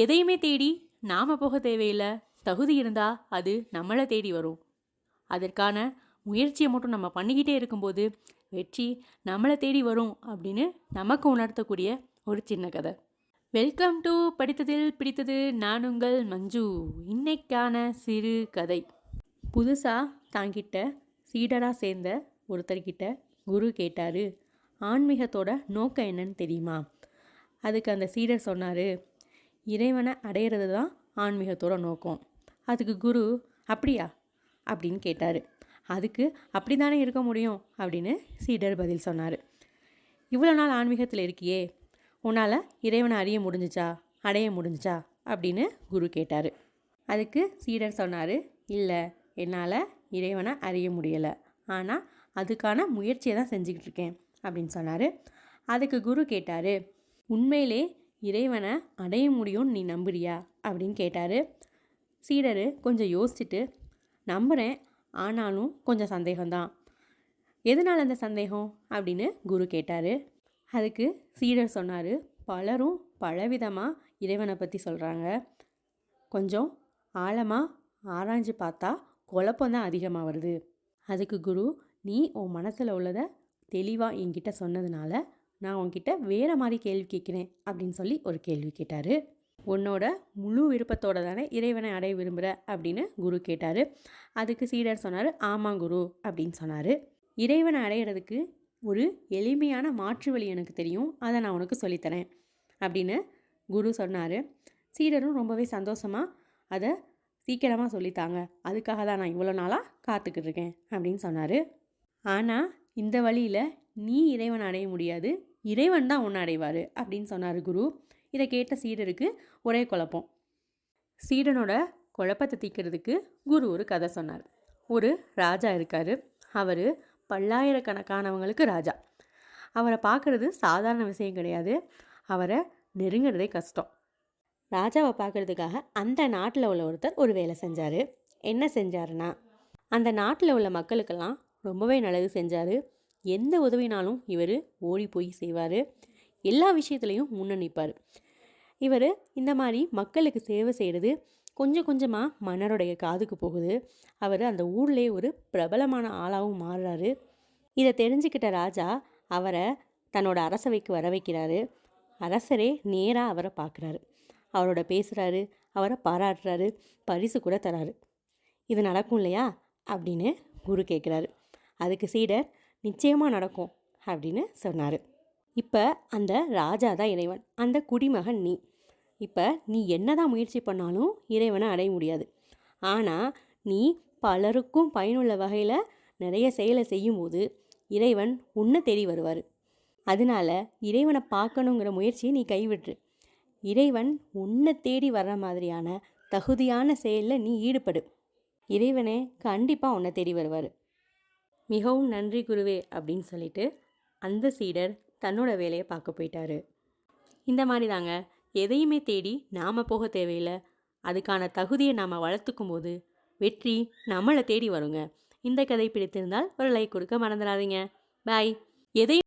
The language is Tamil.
எதையுமே தேடி நாம் போக தேவையில்லை. தகுதி இருந்தால் அது நம்மளை தேடி வரும். அதற்கான முயற்சியை மட்டும் நம்ம பண்ணிக்கிட்டே இருக்கும்போது வெற்றி நம்மளை தேடி வரும் அப்படின்னு நமக்கு உணர்த்தக்கூடிய ஒரு சின்ன கதை. வெல்கம் டு படித்ததில் பிடித்தது நான் உங்கள் மஞ்சு. இன்னைக்கான சிறு கதை. புதுசாக தாங்கிட்ட சீடராக சேர்ந்த ஒருத்தர்கிட்ட குரு கேட்டார் ஆன்மீகத்தோட நோக்கம் என்னன்னு தெரியுமா? அதுக்கு அந்த சீடர் சொன்னார் இறைவனை அடையிறது தான் ஆன்மீகத்தோட நோக்கம். அதுக்கு குரு அப்படியா? அப்படின்னு கேட்டார். அதுக்கு அப்படி தானே இருக்க முடியும்? அப்படின்னு சீடர் பதில் சொன்னார். இவ்வளோ நாள் ஆன்மீகத்தில் இருக்கியே உன்னால் இறைவனை அறிய முடிஞ்சுச்சா? அடைய முடிஞ்சிச்சா? அப்படின்னு குரு கேட்டார். அதுக்கு சீடர் சொன்னார் இல்லை என்னால் இறைவனை அறிய முடியலை. ஆனால் அதுக்கான முயற்சியை தான் செஞ்சுக்கிட்டு இருக்கேன். அப்படின்னு சொன்னார். அதுக்கு குரு கேட்டார் உண்மையிலே இறைவனை அடைய முடியும்னு நீ நம்புறியா? அப்படின்னு கேட்டார். சீடர் கொஞ்சம் யோசிச்சுட்டு நம்புகிறேன் ஆனாலும் கொஞ்சம் சந்தேகம்தான். எதனால் அந்த சந்தேகம்? அப்படின்னு குரு கேட்டார். அதுக்கு சீடர் சொன்னார் பலரும் பலவிதமாக இறைவனை பற்றி சொல்கிறாங்க கொஞ்சம் ஆழமாக ஆராய்ஞ்சு பார்த்தா குழப்பம்தான் அதிகமாக வருது. அதுக்கு குரு நீ உன் மனசில் உள்ளதை தெளிவாக என்கிட்ட சொன்னதுனால நான் உன்கிட்ட வேறு மாதிரி கேள்வி கேட்குறேன் அப்படின்னு சொல்லி ஒரு கேள்வி கேட்டார். உன்னோட முழு விருப்பத்தோட தானே இறைவனை அடைய விரும்புகிற அப்படின்னு குரு கேட்டார். அதுக்கு சீடர் சொன்னார் ஆமாம் குரு அப்படின்னு சொன்னார். இறைவனை அடையிறதுக்கு ஒரு எளிமையான மாற்று வழி எனக்கு தெரியும் அதை நான் உனக்கு சொல்லித்தரேன் அப்படின்னு குரு சொன்னார். சீடரும் ரொம்பவே சந்தோஷமாக அதை சீக்கிரமாக சொல்லித்தாங்க. அதுக்காக தான் நான் இவ்வளோ நாளாக காத்துக்கிட்டு இருக்கேன் அப்படின்னு சொன்னார். ஆனால் இந்த வழியில் நீ இறைவன் அடைய முடியாது இறைவன் தான் உன்னை அடைவார் அப்படின்னு சொன்னார் குரு. இதை கேட்ட சீடருக்கு ஒரே குழப்பம். சீடனோட குழப்பத்தை தீக்கிறதுக்கு குரு ஒரு கதை சொன்னார். ஒரு ராஜா இருக்கார். அவர் பல்லாயிரக்கணக்கானவங்களுக்கு ராஜா. அவரை பார்க்குறது சாதாரண விஷயம் கிடையாது. அவரை நெருங்கிறதே கஷ்டம். ராஜாவை பார்க்குறதுக்காக அந்த நாட்டில் உள்ள ஒருத்தர் ஒரு வேலை செஞ்சார். என்ன செஞ்சாருன்னா அந்த நாட்டில் உள்ள மக்களுக்கெல்லாம் ரொம்பவே நல்லது செஞ்சார். எந்த உதவினாலும் இவர் ஓடி போய் செய்வார். எல்லா விஷயத்துலையும் முன்ன நிற்பார் இவர் இந்த மாதிரி மக்களுக்கு சேவை செய்கிறது கொஞ்சம் கொஞ்சமாக மன்னருடைய காதுக்கு போகுது. அவர் அந்த ஊர்லேயே ஒரு பிரபலமான ஆளாகவும் மாறுறாரு. இதை தெரிஞ்சுக்கிட்ட ராஜா அவரை தன்னோட அரசவைக்கு வர வைக்கிறாரு. அரசரே நேராக அவரை பார்க்குறாரு அவரோட பேசுகிறாரு அவரை பாராட்டுறாரு பரிசு கூட தராரு. இது நடக்கும் இல்லையா அப்படின்னு குரு கேட்குறாரு அதுக்கு சீடர் நிச்சயமாக நடக்கும் அப்படின்னு சொன்னார். இப்போ அந்த ராஜா தான் இறைவன் அந்த குடிமகன் நீ. இப்போ நீ என்னதான் முயற்சி பண்ணாலும் இறைவனை அடைய முடியாது. ஆனால் நீ பலருக்கும் பயனுள்ள வகையில் நிறைய செயலை செய்யும்போது இறைவன் உன்னை தேடி வருவார். அதனால இறைவனை பார்க்கணுங்கிற முயற்சியை நீ கைவிட்டுரு. இறைவன் உன்னை தேடி வர்ற மாதிரியான தகுதியான செயலில் நீ ஈடுபடு. இறைவனே கண்டிப்பாக உன்னை தேடி வருவார். மிகவும் நன்றி குருவே அப்படின்னு சொல்லிட்டு அந்த சீடர் தன்னோட வேலையை பார்க்க போயிட்டாரு. இந்த மாதிரி தாங்க எதையுமே தேடி நாம் போக தேவையில்லை. அதுக்கான தகுதியை நாம் வளர்த்துக்கும் போது வெற்றி நம்மளை தேடி வருங்க. இந்த கதை பிடித்திருந்தால் ஒரு லைக் கொடுக்க மறந்துடாதீங்க. பாய் எதையும்